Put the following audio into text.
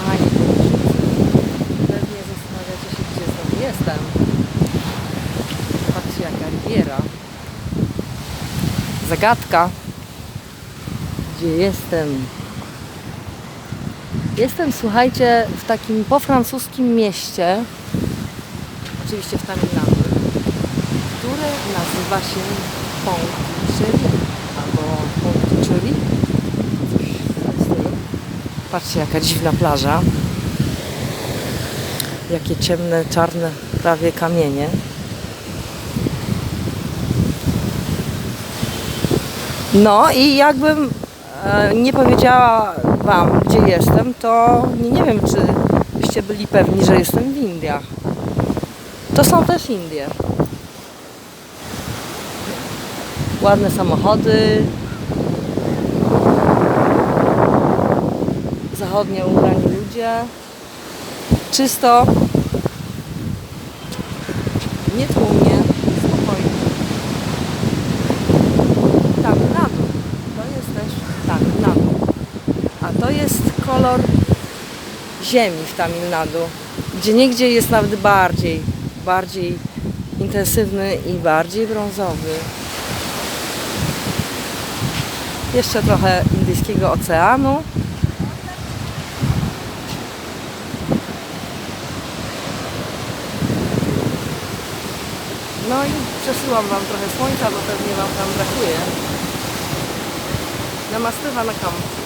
kochani, pewnie zastanawiacie się, gdzie znowu jestem. Patrzcie, jaka riviera. Zagadka. Gdzie jestem? Jestem, słuchajcie, w takim pofrancuskim mieście, oczywiście w Tamil Nadu, które nazywa się Pondicherry albo Pondicherry. Patrzcie, jaka dziwna plaża. Jakie ciemne, czarne prawie kamienie. No i jakbym e, nie powiedziała Wam, gdzie jestem, to nie, nie wiem, czy byście byli pewni, że jestem w Indiach. To są też Indie. Ładne samochody. Zachodnio ubrani ludzie. Czysto. Nie tłumnie. Spokojnie. Tam na dół. To jest też tak, na dół. A to jest kolor ziemi w Tamil Nadu. Gdzie niegdzie jest nawet bardziej, bardziej intensywny i bardziej brązowy. Jeszcze trochę Indyjskiego Oceanu. No i przesyłam Wam trochę słońca, bo pewnie Wam tam brakuje. Namaste Vanakam.